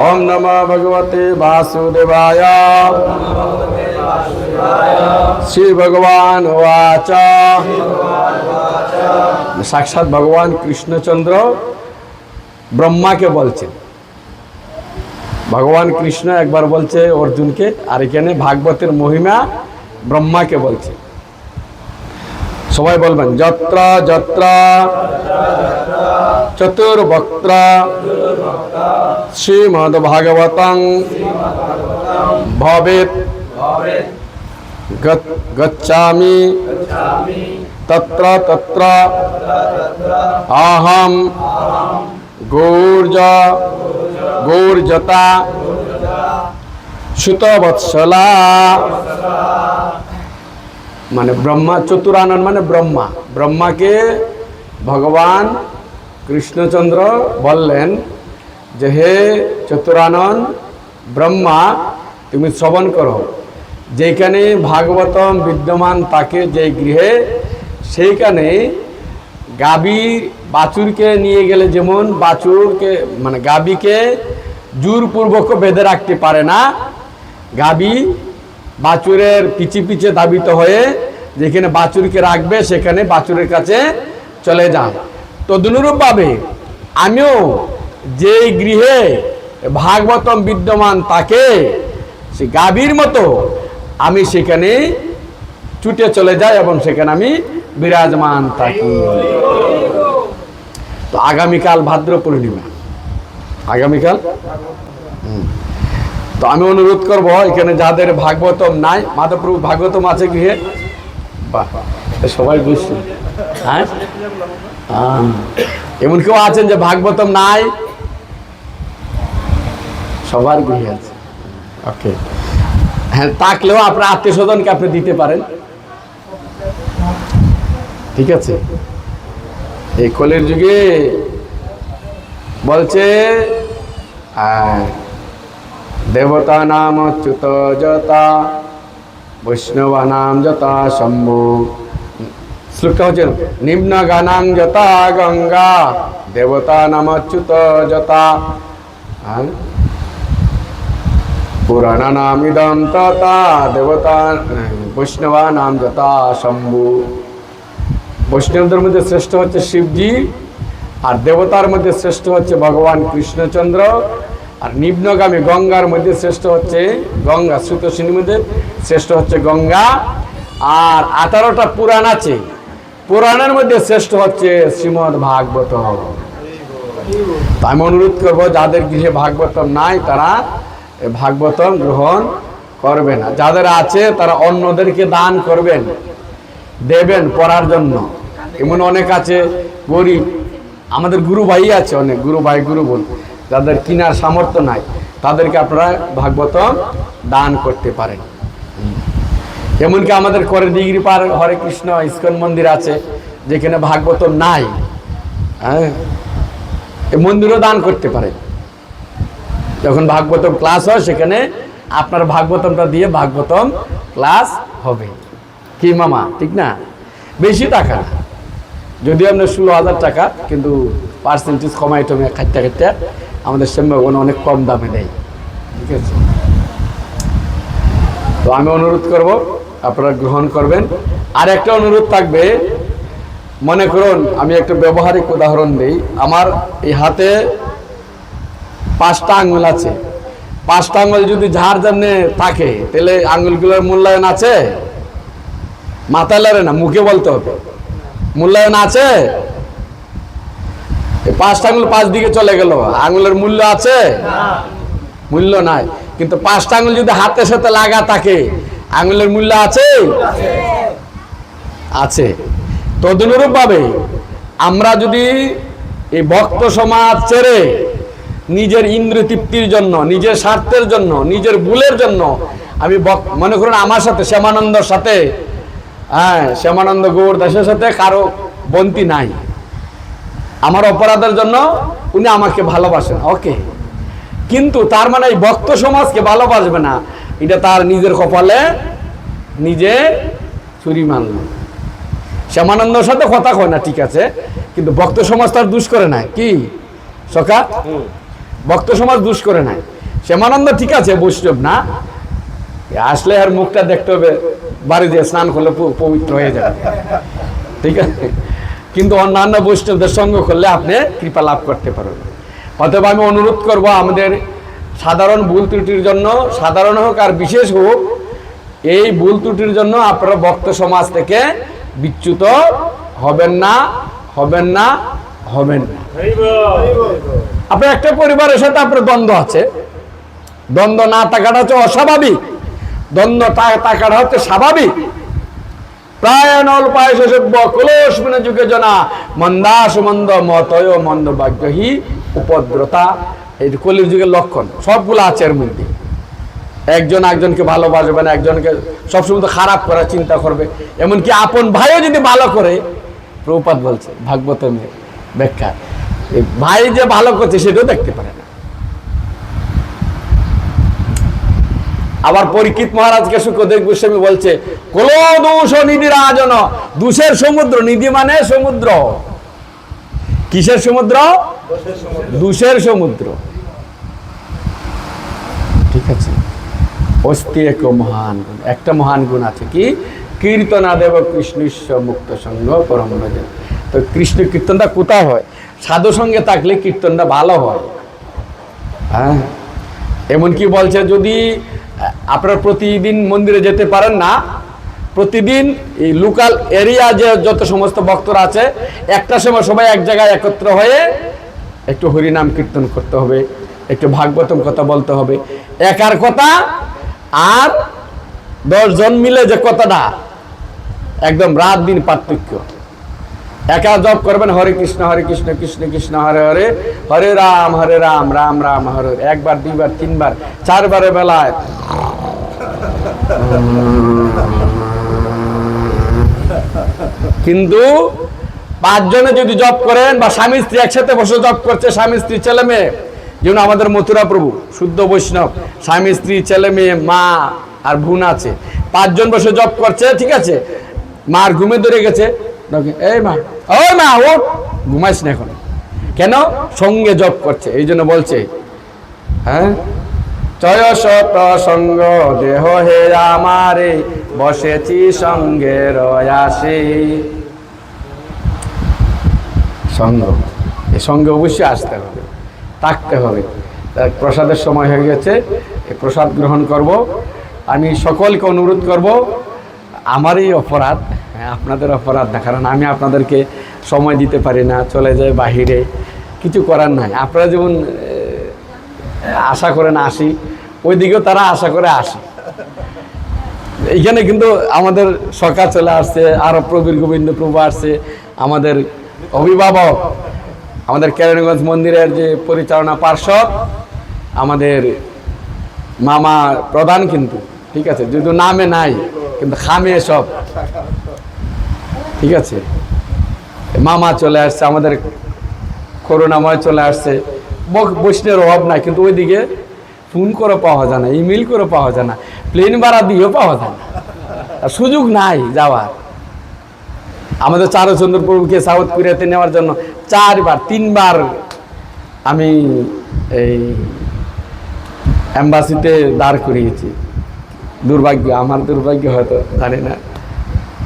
ओम नमो भगवते वासुदेवाय শ্রী ভগবান ওয়াচ সাক্ষাৎ ভগবান কৃষ্ণচন্দ্র ব্রহ্মাকে বলছেন ভগবান কৃষ্ণ একবার বলছে অর্জুনকে আর এখানে ভাগবতের মহিমা ব্রহ্মাকে বলছে সবাই বলবেন যত্র যত্র চতুর্বক্ত্র শ্রীমদ ভাগবতং ভবেত গত- গচ্ছামি তত্র তত্র অহম গৌর্জ গৌর্জতা সুতবৎসলা মানে ব্রহ্মা, চতুরানন মানে ব্রহ্মা। ব্রহ্মাকে ভগবান কৃষ্ণচন্দ্র বললেন যে, হে চতুরানন, ব্রহ্মা, তুমি শ্রবণ করো। যেখানে ভাগবতম বিদ্যমান তাকে যে গৃহে, সেইখানে গাবি বাছুরকে নিয়ে গেলে যেমন বাছুরকে মানে গাবিকে জোরপূর্বক বেঁধে রাখতে পারে না, গাবি বাছুরের পিছে পিছে দাবিত হয়ে যেখানে বাছুরকে রাখবে, সেখানে বাছুরের কাছে চলে যান। তদনুরূপভাবে আমিও যেই গৃহে ভাগবতম বিদ্যমান তাকে, সে গাভীর মতো আমি সেখানে ছুটে চলে যাই এবং সেখানে আমি বিরাজমান থাকি। তো আগামীকাল ভাদ্র পূর্ণিমা আগামীকাল? হুম। তো আমি অনুরোধ করব, এখানে যাদের ভাগবতম নাই, মাধবপ্রভু ভাগবতম আছে গৃহে? বাহ সবাই বুঝছি হ্যাঁ? এমন কেউ আছেন যে ভাগবতম নাই? সবার গৃহে আছে। ওকে হ্যাঁ থাকলেও আপনার আত্মীয় স্বজনকে আপনি দিতে পারেন। ঠিক আছে? এই কলের যুগে বলছে আহ, দেবতা নাম অচ্যুত যতা বৈষ্ণবা নাম যতা শম্ভু। শ্লোকটা হচ্ছে নিম্ন গানাং যতা গঙ্গা দেবতা নাম অচ্যুত যতা আর পুরাণ নাম ইদম ততা দেবতা বৈষ্ণবা নাম যতা শম্ভু। বৈষ্ণবদের মধ্যে শ্রেষ্ঠ হচ্ছে শিবজি আর দেবতার মধ্যে শ্রেষ্ঠ হচ্ছে ভগবান কৃষ্ণচন্দ্র। আর নিম্নগামী গঙ্গার মধ্যে শ্রেষ্ঠ হচ্ছে গঙ্গা সুতোষিনীর মধ্যে শ্রেষ্ঠ হচ্ছে গঙ্গা। আর আঠারোটা পুরাণ আছে। পুরাণের মধ্যে শ্রেষ্ঠ হচ্ছে শ্রীমদ ভাগবত। আমি অনুরোধ করব, যাদের গৃহে ভাগবতম নাই, তারা ভাগবতম গ্রহণ করবে না। যাদের আছে, তারা অন্যদেরকে দান করবেন, দেবেন পড়ার জন্য। এমন অনেক আছে, গরিব। আমাদের গুরু ভাই আছে অনেক গুরু ভাই গুরু বোন যাদের কিনার সামর্থ্য নাই, তাদেরকে আপনারা ভাগবতম দান করতে পারেন। এমনকি আমাদের করে ডিগ্রি পার হরে কৃষ্ণ ইস্কন মন্দির আছে, যেখানে ভাগবতম নাই হ্যাঁ মন্দিরও দান করতে পারে যখন ভাগবতম ক্লাস হয়, সেখানে আপনার ভাগবতমটা দিয়ে ভাগবতম ক্লাস হবে। কি মামা, ঠিক না? বেশি টাকা না। যদিও আপনার ষোলো হাজার টাকা, কিন্তু পার্সেন্টেজ কমাই টমে খাইতে খাইতে। আমাদের শ্যামবাগান অনেক কম দামে দেয়। ঠিক আছে? তো আমি অনুরোধ করব, আপনারা গ্রহণ করবেন। আর একটা অনুরোধ থাকবে, মনে করুন, আমি একটা ব্যবহারিক উদাহরণ দিই। আমার এই হাতে পাঁচটা আঙুল আছে। পাঁচটা আঙুল যদি ঝাড় জন্য থাকে, তাহলে আঙুলগুলোর মূল্যায়ন আছে? মাথায় লড়ে না, মুখে বলতে হবে। মূল্যায়ন আছে? পাঁচটা আঙুল পাঁচ দিকে চলে গেল। আঙুলের মূল্য আছে? মূল্য নাই। কিন্তু পাঁচটা আঙুল যদি হাতের সাথে লাগা থাকে, আঙুলের মূল্য আছে? আছে। তদনুরূপ ভাবে আমরা যদি এই ভক্ত সমাজ ছেড়ে নিজের ইন্দ্র তৃপ্তির জন্য, নিজের স্বার্থের জন্য, নিজের ভুলের জন্য আমি মনে করুন আমার সাথে, শ্যামানন্দর সাথে হ্যাঁ শ্যামানন্দ গৌর দাসের সাথে কারও বন্তি নাই। আমার অপরাধের জন্য উনি আমাকে ভালোবাসেন ওকে কিন্তু তার মানে এই ভক্ত সমাজকে ভালোবাসবে না। এটা তার নিজের কপালে নিজে চুরি মানল শ্যামানন্দর সাথে কথা কয় না ঠিক আছে? কিন্তু ভক্ত সমাজ তার দুষ করে না কি? সকা ভক্ত সমাজ দুষ করে নাই শ্যামানন্দ ঠিক আছে বৈষ্ণব না। আসলে আর মুখটা দেখতে হবে বাড়ি দিয়ে স্নান করলে পবিত্র হয়ে যাবে। ঠিক আছে? কিন্তু অন্যান্য বৈষ্ণবদের সঙ্গ করলে আপনি কৃপা লাভ করতে পারবেন। অতএব আমি অনুরোধ করব আমাদের সাধারণ ভুল ত্রুটির জন্য, সাধারণ হোক আর বিশেষ হোক, এই ভুল ত্রুটির জন্য আপনারা ভক্ত সমাজ থেকে বিচ্যুত হবেন না হবেন না হবেন না। আপনার একটা পরিবারের সাথে আপনার দ্বন্দ্ব আছে। দ্বন্দ্ব না থাকাটা হচ্ছে অস্বাভাবিক। দ্বন্দ্ব থাকাটা হচ্ছে স্বাভাবিক। যুগে জনা। মন্দ উপদ্রতা। যুগের লক্ষণ মধ্যে। একজন একজনকে তো খারাপ করার চিন্তা করবে। এমনকি আপন ভাইও যদি ভালো করে প্রপাত বলছে ভাগবতমের ব্যাখ্যা ভাই যে ভালো করছে, সেটাও দেখতে পারে না আবার পরীক্ষিত মহারাজকে সুখদেব গোস্বামী বলছে, কোল দোষ নিধি রাজন দুষের সমুদ্র, নিধি মানে সমুদ্র। কিসের সমুদ্র? দুষের সমুদ্র। ঠিক আছে? অস্তি এক মহান গুণ, একটা মহান গুণ আছে কি? কীর্তনা দেব কৃষ্ণস্ব মুক্ত সঙ্গ পরম তো কৃষ্ণ কীর্তনটা কোথায় হয়? সাধু সঙ্গে থাকলে কীর্তনটা ভালো হয়। হ্যাঁ? এমনকি বলছে যদি আপনারা প্রতিদিন মন্দিরে যেতে পারেন না। প্রতিদিন এই লোকাল এরিয়া যে যত সমস্ত ভক্তরা আছে, একটা সময় সবাই এক জায়গায় একত্র হয়ে একটু হরিনাম কীর্তন করতে হবে, একটু ভাগবতম কথা বলতে হবে। একার কথা আর দশজন মিলে যে কথাটা, একদম রাত দিন পার্থক্য। একা জপ করবেন, হরে কৃষ্ণ হরে কৃষ্ণ কৃষ্ণ কৃষ্ণ, হরে হরে হরে রাম হরে রাম রাম রাম, হরে। একবার, দুইবার, তিনবার, চারবারে বেলায়। কিন্তু পাঁচজনে যদি জব করেন বা স্বামী স্ত্রী একসাথে বসে জব করছে, স্বামী স্ত্রী, ছেলে মেয়ে যেমন আমাদের মথুরা প্রভু, শুদ্ধ বৈষ্ণব, স্বামী স্ত্রী, ছেলে মেয়ে, মা আর বোন আছে। পাঁচজন বসে জব করছে, ঠিক আছে? মার ঘুমে ধরে গেছে। এই মা ওই মা, ও ঘুমাইস না এখন। কেন? সঙ্গে জপ করছে, এই জন্য বলছে হ্যাঁ? চয় শত সঙ্গ, দেহ হে আমারে, বসেছি সঙ্গে রয়াসে সঙ্গ এই সঙ্গে অবশ্যই আসতে হবে, থাকতে হবে। প্রসাদের সময় হয়ে গেছে প্রসাদ গ্রহণ করব। আমি সকলকে অনুরোধ করব আমারই অপরাধ আপনাদের অপরাধ না, কারণ আমি আপনাদেরকে সময় দিতে পারি না, চলে যায় বাহিরে। কিছু করার নাই। আপনারা যেমন আশা করেন আসি, ওইদিকেও তারা আশা করে আসে। এইখানে কিন্তু আমাদের সকা চলে আসছে আরও প্রবীর গোবিন্দ প্রভু আসছে, আমাদের অভিভাবক, আমাদের কেরানীগঞ্জ মন্দিরের যে পরিচালনা পার্ষদ, আমাদের মামা প্রধান কিন্তু, ঠিক আছে? যদিও নামে নাই, কিন্তু খামে সব। ঠিক আছে? মামা চলে আসছে, আমাদের করোনাময় চলে আসছে। বৈষ্ণবের অভাব নাই, কিন্তু ওইদিকে ফোন করে পাওয়া যায় না ইমেল করে পাওয়া যায় না প্লেন ভাড়া দিয়েও পাওয়া যায় না। সুযোগ নাই যাওয়ার। আমাদের চারুচন্দ্র প্রভুকে সাউথ কোরিয়াতে নেওয়ার জন্য চারবার, তিনবার আমি এই অ্যাম্বাসিতে দাঁড় করিয়েছি। দুর্ভাগ্য, আমার দুর্ভাগ্য হয়তো জানি না,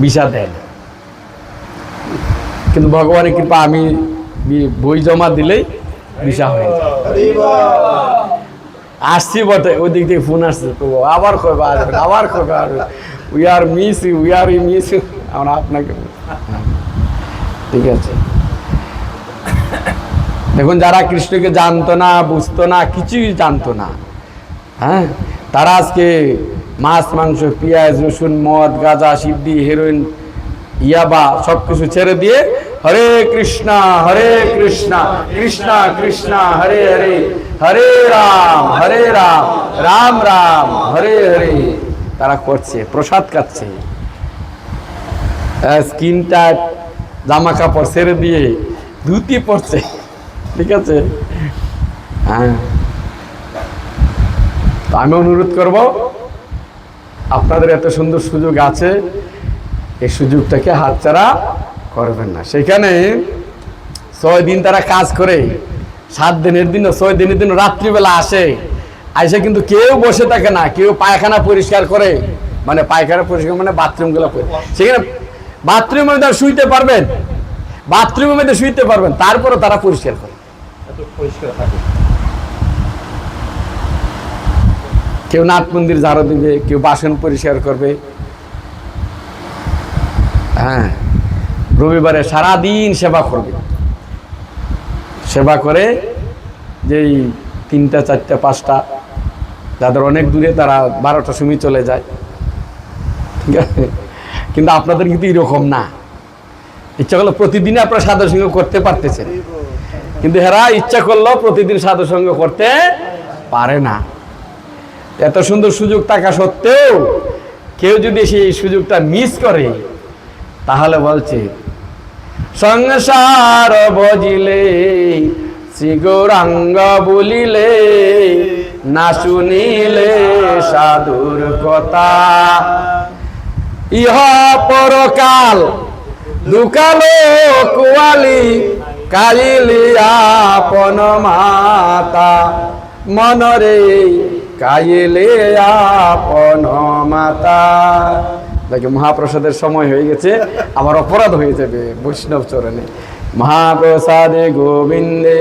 ভিসা দেয় না কিন্তু ভগবানের কৃপা আমি বই জমা দিলেই ভিসা হয়ে আসছি বটে, ওই দিক থেকে ফোন আসছে, তো আবার কবে আসবেন আবার কবে we are miss you we are you miss you আমরা আপনাকে ঠিক আছে। দেখুন, যারা কৃষ্ণকে জানতো না, বুঝতো না, কিছুই জানতো না হ্যাঁ? তারা আজকে মাছ, মাংস, পেঁয়াজ, রসুন, মদ, গাঁজা, সিদ্ধি হেরোইন ইয়াবা সব কিছু ছেড়ে দিয়ে হরে কৃষ্ণা হরে কৃষ্ণা কৃষ্ণা কৃষ্ণা, হরে হরে হরে রাম হরে রাম রাম রাম, হরে হরে। তারা করছে, প্রসাদ খাচ্ছে। স্কিনটা জামা কাপড় ছেড়ে দিয়ে ধুতি পড়ছে ঠিক আছে? হ্যাঁ। আমি অনুরোধ করব, আপনাদের এত সুন্দর সুযোগ আছে, এই সুযোগটাকে হাতছাড়া করবেন না। সেখানে ছয় দিন তারা কাজ করে সাত দিনের দিন ছয় দিনের দিন রাত্রিবেলা আসে। আইসে কিন্তু কেউ বসে থাকে না কেউ পায়খানা পরিষ্কার করে মানে পায়খানা পরিষ্কার মানে বাথরুমগুলো করে। সেখানে বাথরুমের মধ্যে শুইতে পারবেন বাথরুমের মধ্যে শুইতে পারবেন তারপরে তারা পরিষ্কার করে। কেউ নাট মন্দির ঝাড়ু দিবে কেউ বাসন পরিষ্কার করবে। হ্যাঁ। রবিবারে সারাদিন সেবা করবে। সেবা করে যেই তিনটা, চারটা, পাঁচটা, যাদের অনেক দূরে তারা বারোটার সময় চলে যায়। ঠিক আছে? কিন্তু আপনাদের কিন্তু এরকম না। ইচ্ছা করলে প্রতিদিনই আপনারা সাধু সঙ্গ করতে পারতেছেন। কিন্তু হেরা ইচ্ছা করলেও প্রতিদিন সাধু সঙ্গ করতে পারে না। এত সুন্দর সুযোগ থাকা সত্ত্বেও কেউ যদি সেই সুযোগটা মিস করে, তাহলে বলছে সংসার বজিলে শ্রী গৌরাঙ্গ বলিলে, না শুনিলে সাধুর কথা। ইহ পরকাল, দুকালো কুয়ালি কালিলি আপন মাতা। মনরে কাইলে আপন মাতা। দেখে মহাপ্রসাদের সময় হয়ে গেছে আমার অপরাধ হয়ে যাবে বৈষ্ণব চরণে। মহাপ্রসাদে গোবিন্দে।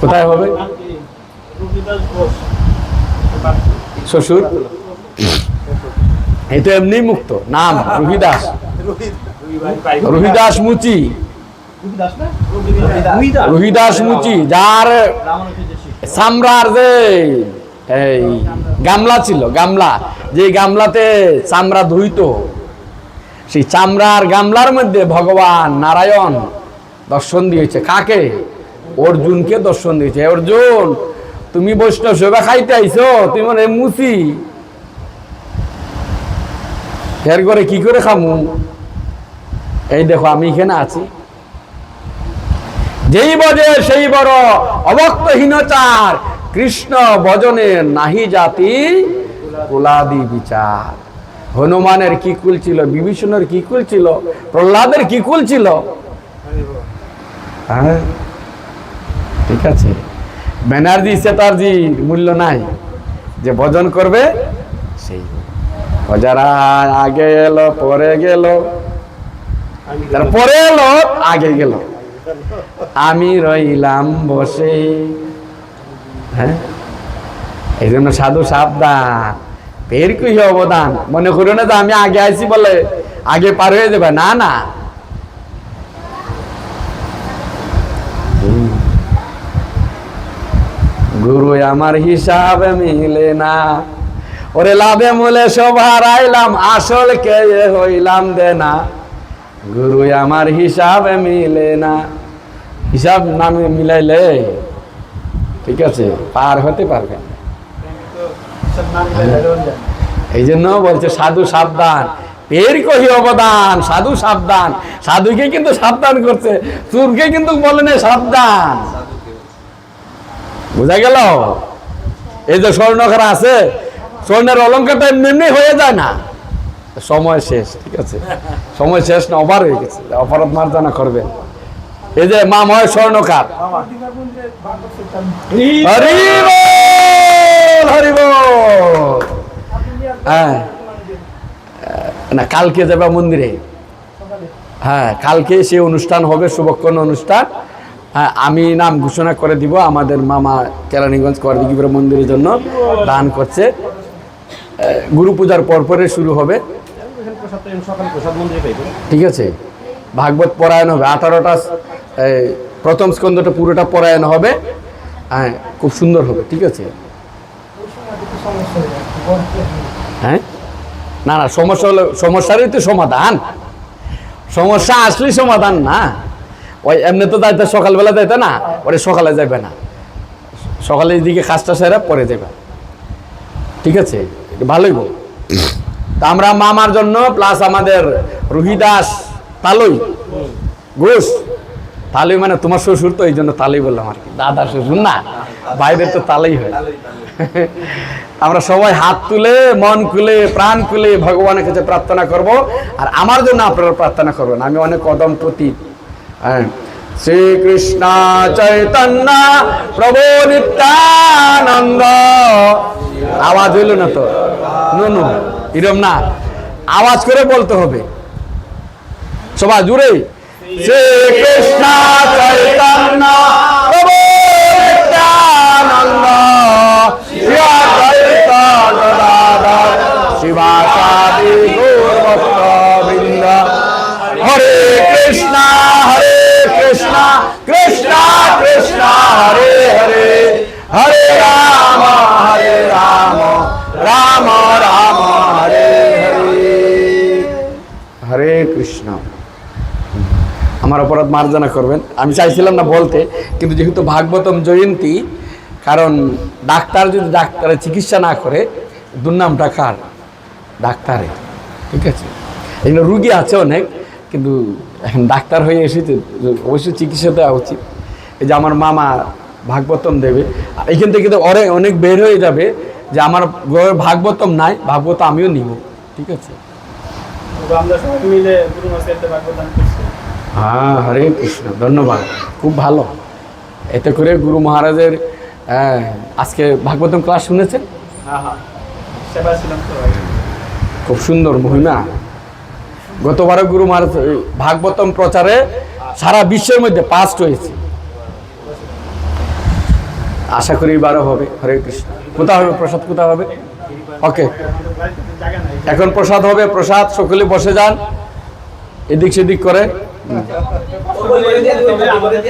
কোথায় হবে? শ্বশুর? এই তো এমনি মুক্ত। নাম রুহিদাস। রুহিদাস মুচি। রুহিদাস মুচি যার চামড়ার যে এই, গামলা ছিল, গামলা। যে গামলাতে চামড়া ধুইতো, সেই চামড়ার গামলার মধ্যে ভগবান নারায়ণ দর্শন দিয়েছে। কাকে? অর্জুনকে দর্শন দিয়েছে। অর্জুন, তুমি বৈষ্ণব সেবা খাইতে আইছো, তুমি মানে মুচি এর করে কি করে খামু? এই দেখো, আমি এখানে আছি। যেই বজে সেই বড় অবক্তহীনচার কৃষ্ণ ভজনের নাহি জাতি কুলাদি বিচার। হনুমানের কি কুল ছিল, বিভীষণের কি কুল ছিল, প্রহ্লাদের কি কুল ছিল? হ্যাঁ? ঠিক আছে। ব্যানার্জি সেতারজি মূল্য নাই। যে ভজন করবে, সেই। যারা আগে এলো, পরে গেল। পরে এলো, আগে গেল। আমি রইলাম বসে। হ্যাঁ? এই জন্য সাধু সাবধান। ফের কি অবদান? মনে করো না যে আমি আগে আইছি বলে আগে পার হয়ে যাবে। না না। গুরু, আমার হিসাব মিলে না। ওরে লাভে মূলে সব হারাইলাম আসল কে হইলাম দে না গুরু, আমার হিসাব মিলে না। হিসাব নামে মিলাইলে। ঠিক আছে, পার হতে পারবেন এই জন্য বলছে, সাধু সাবধান। এর কহি, অবদান, সাধু সাবধান। সাধুকে কিন্তু সাবধান করছে, চুরকে কিন্তু বলেন সাবধান। বোঝা গেল? এই যে স্বর্ণকারা আছে, স্বর্ণের অলঙ্কারটা এমনি হয়ে যায় না। সময় শেষ, ঠিক আছে? সময় শেষ না, অপার হয়ে গেছে। অপরাধ মার্জনা করবে। এই যে স্বর্ণকার বল হরি বল হ্যাঁ। না, কালকে যাবে মন্দিরে। হ্যাঁ কালকে সে অনুষ্ঠান হবে, শুভক্ষণ অনুষ্ঠান। হ্যাঁ আমি নাম ঘোষণা করে দিব, আমাদের মামা কেরানীগঞ্জ করদিগিপুর মন্দিরের জন্য দান করছে। গুরু পূজার পরপরে শুরু হবে। ঠিক আছে? ভাগবত পরায়ণ হবে, আঠারোটা প্রথম স্কন্ধটা পুরোটা পরায়ণ হবে। হ্যাঁ খুব সুন্দর হবে, ঠিক আছে? হ্যাঁ? না না, সমস্যা হলো, সমস্যারই তো সমাধান। সমস্যা আসলেই সমাধান না। ওই এমনি তো যাইতে, সকালবেলা যাইতে না ওরে সকালে যাবে না। সকালে দিকে কাজটা সেরা পরে যাবে ঠিক আছে? ভালোই বল। তা আমরা মামার জন্য প্লাস আমাদের রুহিদাস, তালই, ঘোষ তালই মানে তোমার শ্বশুর তো এই জন্য তালই বললাম আর কি। দাদা শ্বশুর না বাইরের তো তালই হয়। আমরা সবাই হাত তুলে, মন খুলে, প্রাণ খুলে ভগবানের কাছে প্রার্থনা করব। আর আমার জন্য আপনারা প্রার্থনা করবেন, আমি অনেক কদম প্রতি। হ্যাঁ। শ্রীকৃষ্ণ চৈতন্য প্রভু নিত্যানন্দ। আওয়াজ হইল না তো? নুনু এরম না। আওয়াজ করে বলতে হবে। সবাই জুড়ে শ্রীকৃষ্ণ চৈতন্য। অপরাধ মার্জনা করবেন। আমি চাইছিলাম না বলতে, কিন্তু যেহেতু ভাগবতম জয়ন্তী, কারণ ডাক্তার যদি ডাক্তারের চিকিৎসা না করে, দুর্নামটা কার? ডাক্তারে, ঠিক আছে? এই রুগী আছে অনেক, কিন্তু এখন ডাক্তার হয়ে এসেছে অবশ্যই চিকিৎসা দেওয়া উচিত। এই যে আমার মামা ভাগবতম দেবে, এখান থেকে তো অনেক অনেক বের হয়ে যাবে যে আমার ভাগবতম নাই, ভাগবত আমিও নিব, ঠিক আছে? মিলে হ্যাঁ হরে কৃষ্ণ ধন্যবাদ। খুব ভালো। এতে করে গুরু মহারাজের আহ, আজকে ভাগবতম ক্লাস শুনেছেন? হ্যাঁ হ্যাঁ। খুব সুন্দর মহিমা। গতবারও গুরু মহারাজ ভাগবতম প্রচারে সারা বিশ্বের মধ্যে পাস্ট হয়েছে। আশা করি এবারও হবে। হরে কৃষ্ণ। কোথায় হবে প্রসাদ কোথায় হবে? ওকে। এখন প্রসাদ হবে প্রসাদ সকলে বসে যান। এদিক সেদিক করে। আমাদের